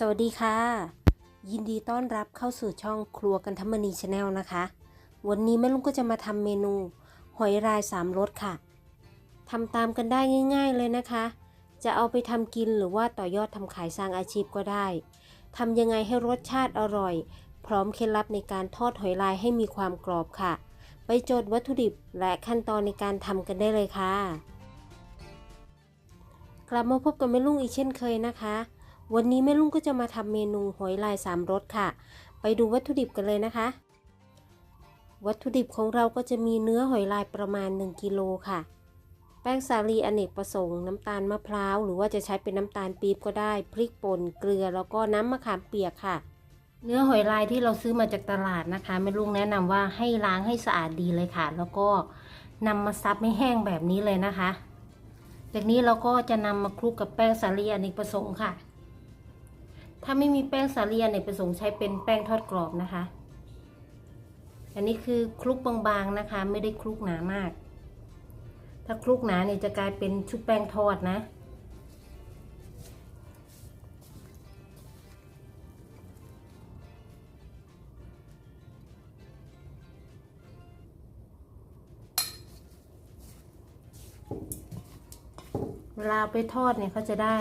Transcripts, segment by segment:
สวัสดีค่ะ ยินดีต้อนรับเข้าสู่ช่องครัวกันทมณีชาแนลนะคะ วันนี้แม่ลุงก็จะมาทำเมนู หอยรายสามรสค่ะทำตามกันได้ง่าย ๆเลยนะคะ จะเอาไปทำกินหรือว่าต่อยอดทำขายสร้างอาชีพก็ได้ทำยังไงให้รสชาติอร่อย พร้อมเคล็ดลับในการทอดหอยลายให้มีความกรอบค่ะ ไปจดวัตถุดิบและขั้นตอนในการทำกันได้เลยค่ะ กลับมาพบกับแม่ลุงอีกเช่นเคยนะคะ วันนี้แม่ลุงก็จะมาทำเมนูหอยลายสามรสค่ะ ไปดูวัตถุดิบกันเลยนะคะ วัตถุดิบของเราก็จะมีเนื้อหอยลายประมาณ 1กิโลค่ะ แป้งสาลีอเนกประสงค์น้ำตาลมะพร้าว หรือว่าจะใช้เป็นน้ำตาลปี๊บก็ได้ พริกป่นเกลือแล้วก็น้ำมะขามเปียกค่ะ เนื้อหอยลายที่เราซื้อมาจากตลาดนะคะแม่ลุงแนะนำว่าให้ล้างให้สะอาดดีเลยค่ะ แล้วก็นำมาซับให้แห้งแบบนี้เลยนะคะ จากนี้เราก็จะนำมาคลุกกับแป้งสาลีอเนกประสงค์ค่ะ ถ้าไม่มีแป้งสาลีอเนกประสงค์ใช้เป็นแป้งทอดกรอบนะคะ อันนี้คือคลุกบางๆนะคะ ไม่ได้คลุกหนามาก ถ้าคลุกหนาเนี่ยจะกลายเป็นชุบแป้งทอดนะเวลาไปทอดเนี่ยเขาจะได้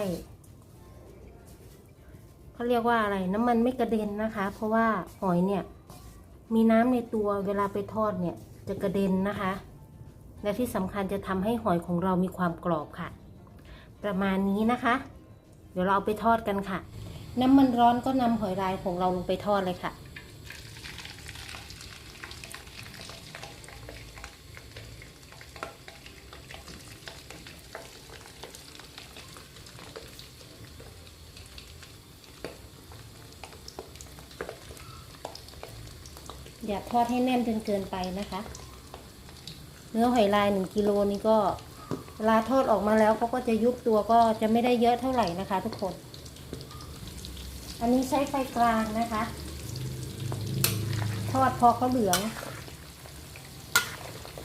เขาเรียกว่าอะไรน้ำมันไม่กระเด็นนะคะ เพราะว่าหอยเนี่ย มีน้ำในตัวเวลาไปทอดเนี่ยจะกระเด็นนะคะ และที่สำคัญจะทำให้หอยของเรามีความกรอบค่ะ ประมาณนี้นะคะ เดี๋ยวเราเอาไปทอดกันค่ะ น้ำมันร้อนก็นำหอยลายของเราลงไปทอดเลยค่ะ อย่าทอดให้แน่นจนเกินไปนะคะ เนื้อหอยลายหนึ่งกิโลนี่ก็เวลาทอดออกมาแล้วเขาก็จะยุบตัวก็จะไม่ได้เยอะเท่าไหร่นะคะ ทุกคน อันนี้ใช้ไฟกลางนะคะ ทอดพอเขาเหลือง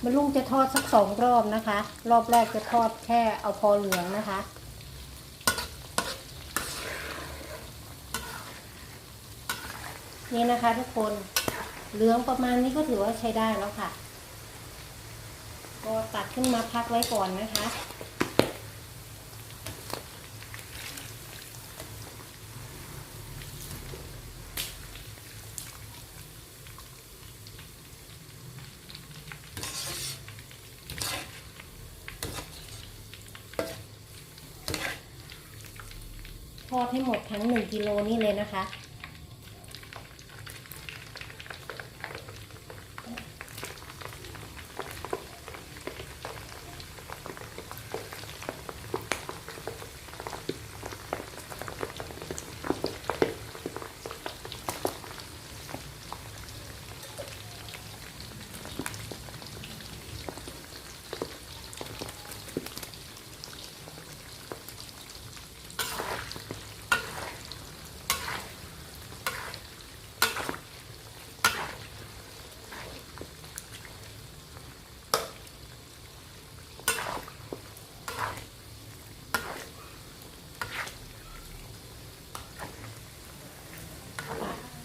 มันลุงจะทอดสักสองรอบนะคะ รอบแรกจะทอดแค่เอาพอเหลืองนะคะนี่นะคะทุกคน เหลืองประมาณนี้ก็ถือว่าใช้ได้แล้วค่ะ ก็ตัดขึ้นมาพักไว้ก่อนนะคะ ทอดให้หมดทั้งหนึ่งกิโลนี่เลยนะคะ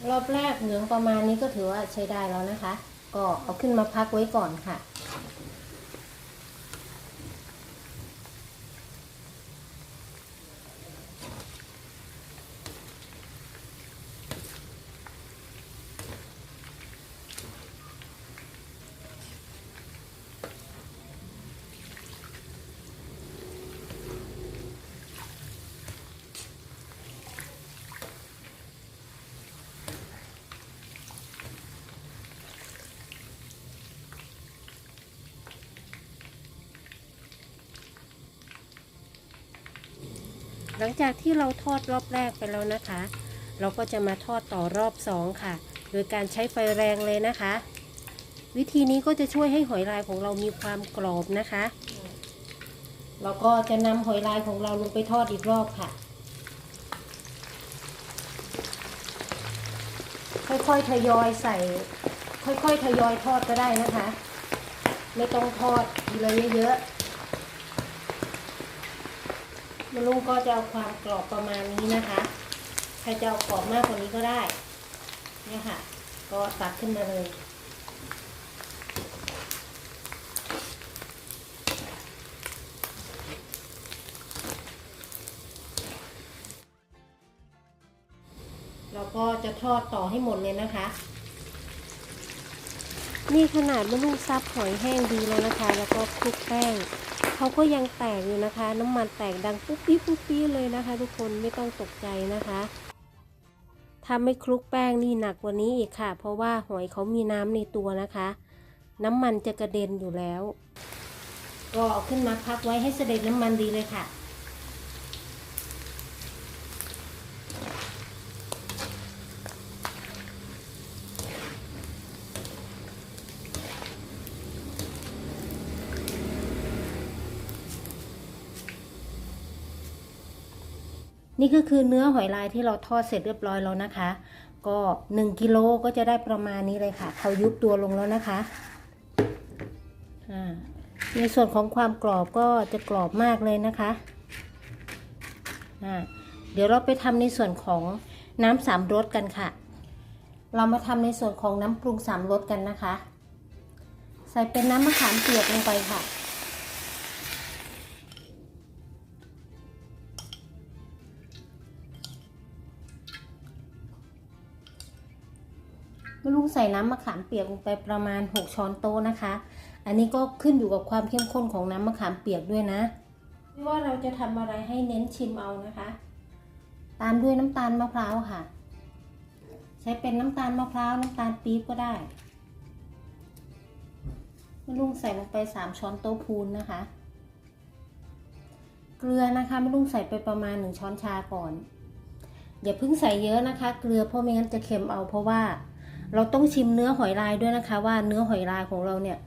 รอบแรกเหลืองประมาณนี้ก็ถือว่าใช้ได้แล้วนะคะ ก็เอาขึ้นมาพักไว้ก่อนค่ะ หลังจากที่เราทอดรอบแรกไปแล้วนะคะ เราก็จะมาทอดต่อรอบสองค่ะ โดยการใช้ไฟแรงเลยนะคะ วิธีนี้ก็จะช่วยให้หอยลายของเรามีความกรอบนะคะ เราก็จะนำหอยลายของเราลงไปทอดอีกรอบค่ะ ค่อยๆทยอยใส่ ค่อยๆทยอยทอดก็ได้นะคะ ไม่ต้องทอดทีละเยอะๆ มะลุงก็จะเอาความกรอบประมาณนี้นะคะ ใครจะเอากรอบมากกว่านี้ก็ได้เนี่ยค่ะ ก็ตักขึ้นมาเลยเราก็จะทอดต่อให้หมดเลยนะคะ นี่ขนาดมะลุงซับหอยแห้งดีแล้วนะคะ แล้วก็คลุกแป้ง เขาก็ยังแตกอยู่นะคะ น้ำมันแตกดังปุ๊บปี้ปุ๊บปี้เลยนะคะ ทุกคนไม่ต้องตกใจนะคะถ้าไม่คลุกแป้งนี่หนักกว่านี้อีกค่ะ เพราะว่าหอยเขามีน้ำในตัวนะคะ น้ำมันจะกระเด็นอยู่แล้ว ก็เอาขึ้นมาพักไว้ให้เสด็จน้ำมันดีเลยค่ะ นี่ก็คือเนื้อหอยลายที่เราทอดเสร็จเรียบร้อยแล้วนะคะ ก็ 1กิโลก็จะได้ประมาณนี้เลยค่ะ เขายุบตัวลงแล้วนะคะอ่าในส่วนของความกรอบก็จะกรอบมากเลยนะคะอ่าเดี๋ยวเราไปทำในส่วนของน้ำสามรสกันค่ะ เรามาทำในส่วนของน้ำปรุงสามรสกันนะคะ ใส่เป็นน้ำมะขามเปียกลงไปค่ะ ลุงใส่น้ำมะขามเปียกลงไปประมาณ 6 ช้อนโต๊ะนะคะ อันนี้ก็ขึ้นอยู่กับความเข้มข้นของน้ำมะขามเปียกด้วยนะไม่ว่าเราจะทำอะไรให้เน้นชิมเอานะคะ ตามด้วยน้ำตาลมะพร้าวค่ะ ใช้เป็นน้ำตาลมะพร้าวน้ำตาลปี๊บก็ได้ลุงใส่ลงไป 3 ช้อนโต๊ะพูนนะคะ เกลือนะคะลุงใส่ไปประมาณ 1 ช้อนชาก่อน อย่าเพิ่งใส่เยอะนะคะ เกลือเพราะไม่งั้นจะเค็มเอาเพราะว่า เราต้องชิมเนื้อหอยลายด้วยนะคะ ว่าเนื้อหอยลายของเราเนี่ย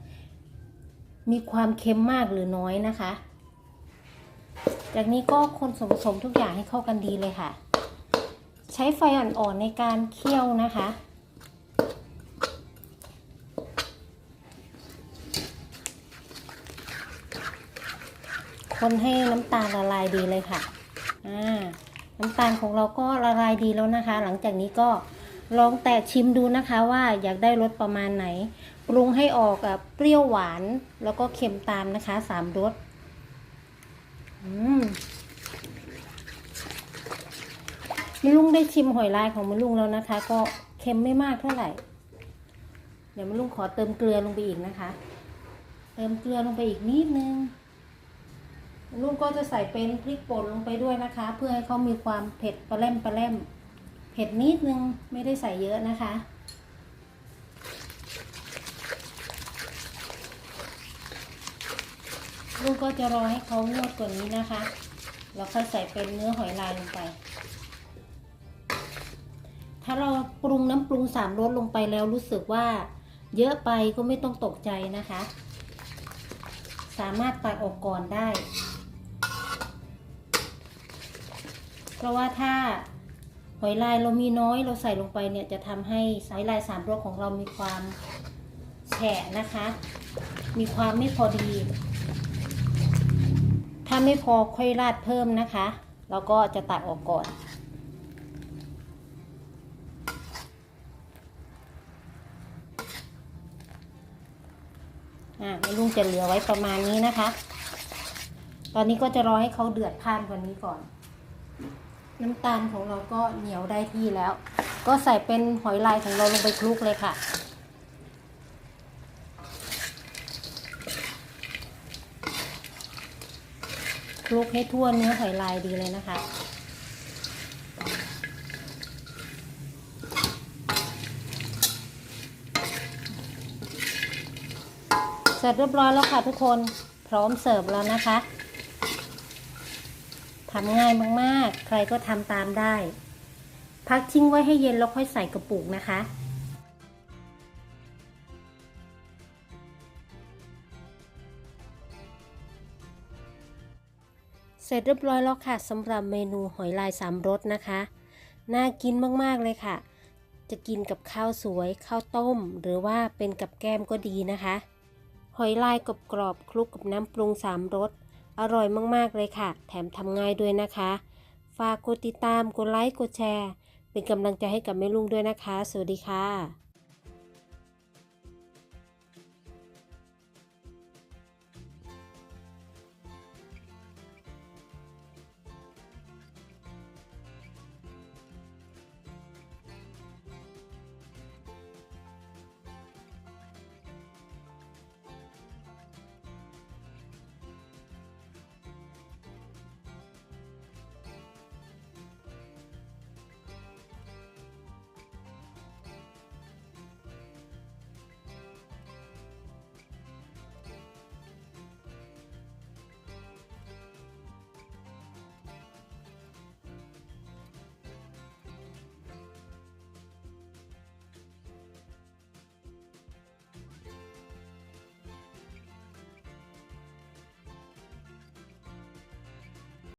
มีความเค็มมากหรือน้อยนะคะ จากนี้ก็คนส่วนผสมทุกอย่างให้เข้ากันดีเลยค่ะ ใช้ไฟอ่อนๆในการเคี่ยวนะคะคนให้น้ำตาลละลายดีเลยค่ะ อ่า น้ำตาลของเราก็ละลายดีแล้วนะคะ หลังจากนี้ก็ ลองแตกชิมดูนะคะว่าอยากได้รสประมาณไหน ปรุงให้ออกเปรี้ยวหวานแล้วก็เค็มตามนะคะสามรสมลุงได้ชิมหอยลายของมลุงแล้วนะคะ ก็เค็มไม่มากเท่าไหร่ เดี๋ยวมลุงขอเติมเกลือลงไปอีกนะคะ เติมเกลือลงไปอีกนิดนึงมะลุงก็จะใส่เป็นพริกป่นลงไปด้วยนะคะ เพื่อให้เขามีความเผ็ดปลาแรมปลาแรม เผ็ดนิดนึงไม่ได้ใส่เยอะนะคะ ลูกก็จะรอให้เขางวดกว่านี้นะคะแล้วค่อยใส่เป็นเนื้อหอยลายลงไป ถ้าเราปรุงน้ำปรุงสามรสลงไปแล้วรู้สึกว่าเยอะไปก็ไม่ต้องตกใจนะคะ สามารถตักออกก่อนได้ เพราะว่าถ้า หอยลายเรามีน้อยเราใส่ลงไปเนี่ยจะทำให้สายลายสามรสของเรามีความแฉะนะคะ มีความไม่พอดี ถ้าไม่พอค่อยราดเพิ่มนะคะเราก็จะตัดออกก่อน อ่าลุงจะเหลือไว้ประมาณนี้นะคะ ตอนนี้ก็จะรอให้เขาเดือดพานกว่านี้ก่อน น้ำตาลของเราก็เหนียวได้ที่แล้ว ก็ใส่เป็นหอยลายของเราลงไปคลุกเลยค่ะ คลุกให้ทั่วเนื้อหอยลายดีเลยนะคะเสร็จเรียบร้อยแล้วค่ะทุกคนพร้อมเสิร์ฟแล้วนะคะ ทำง่ายมากๆ ใครก็ทำตามได้ พักทิ้งไว้ให้เย็นแล้วค่อยใส่กระปุกนะคะ เสร็จเรียบร้อยแล้วค่ะสำหรับเมนูหอยลายสามรสนะคะ น่ากินมากๆเลยค่ะ จะกินกับข้าวสวย ข้าวต้ม หรือว่าเป็นกับแก้มก็ดีนะคะ หอยลายกรอบๆคลุกกับน้ำปรุงสามรส อร่อยมากๆเลยค่ะ แถมทำง่ายด้วยนะคะ ฝากกดติดตาม กดไลค์ กดแชร์ เป็นกำลังใจให้กับแม่ลุงด้วยนะคะ สวัสดีค่ะ